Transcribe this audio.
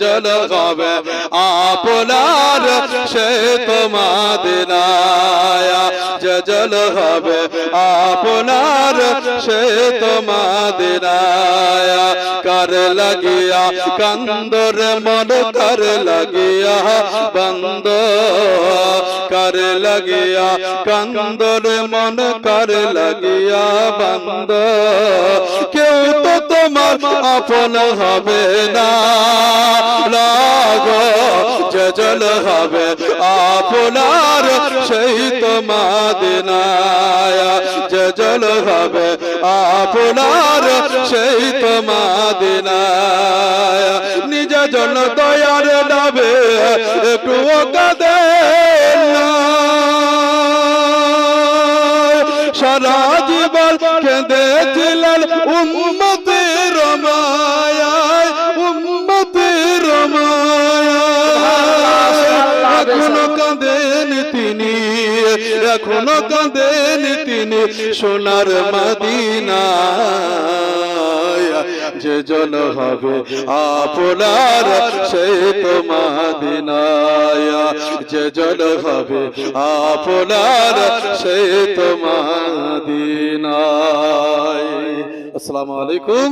জল হবে, আপনার সে তোমাদিনায় জল হবে, আপনার সে তোমাদিনায় কর লাগিয়া, কান্দর মন কর লাগিয়া বন্দ কর লাগিয়া, কন্দর মন কর লাগিয়া বন্দ। কেউ তো তোমার আপন হবে না। লাগো জল হবে আপনার, সেই তোমাদিনায় জল হবে আপনার, সেই তোমাদিনায় নিজ জন দয়ার ডাবে একটু কাদে। সারা জীবন কেঁদেছিলেন উম্মতের মায়ায় উম্মতের মায়ায়। এখনও কাঁদেন তিনি, এখনও কাঁদেন তিনি সোনার মদিনায়। যে জন হবে আপনার সেই তো মাদিনায়। যে জন হবে আপনার সেই তো মাদিনায়। আসসালামু আলাইকুম